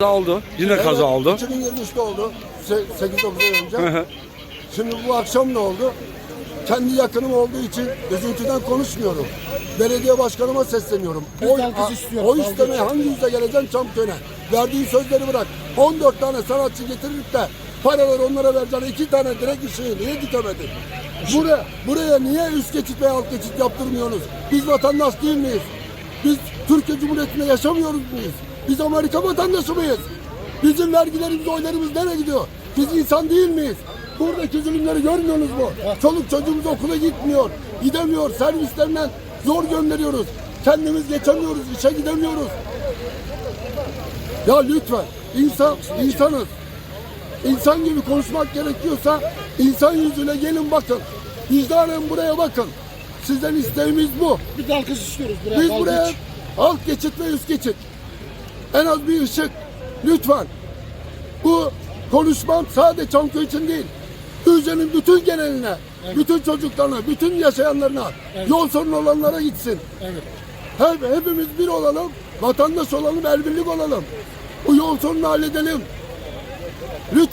Kaza oldu. Yine kaza oldu. 2023'te oldu. 8-9 ay önce. Şimdi bu akşam ne oldu? Kendi yakınım olduğu için üzüntüden konuşmuyorum. Belediye başkanıma sesleniyorum. Oy, oy istemeye hangi yüzle geleceksin şampiyona? Verdiğin sözleri bırak. 14 tane sanatçı getirip de paraları onlara vereceksin. iki tane direkt işi niye dikemedin? Buraya, buraya niye üst geçit veya alt geçit yaptırmıyorsunuz? Biz vatandaş değil miyiz? Biz Türkiye Cumhuriyeti'nde yaşamıyoruz muyuz? Biz Amerika vatandaşı mıyız? Bizim vergilerimiz, oylarımız nereye gidiyor? Biz insan değil miyiz? Buradaki zulümleri görmüyorsunuz mu? Çoluk çocuğumuz okula gitmiyor, gidemiyor. Servislerinden zor gönderiyoruz. Kendimiz geçemiyoruz, işe gidemiyoruz. Ya lütfen, insan, insanız. İnsan gibi konuşmak gerekiyorsa insan yüzüne gelin bakın. Vicdanen buraya bakın. Sizden isteğimiz bu. Bir de alkış istiyoruz buraya. Biz buraya alt geçit ve üst geçit. En az bir ışık. Lütfen. Bu konuşmam sadece Çamköy için değil. Ülkenin bütün geneline, bütün çocuklarına, bütün yaşayanlarına, yol sorunu olanlara gitsin. Evet. Hep, hepimiz bir olalım, vatandaş olalım, el birlik olalım. Bu yol sorununu halledelim. Lütfen.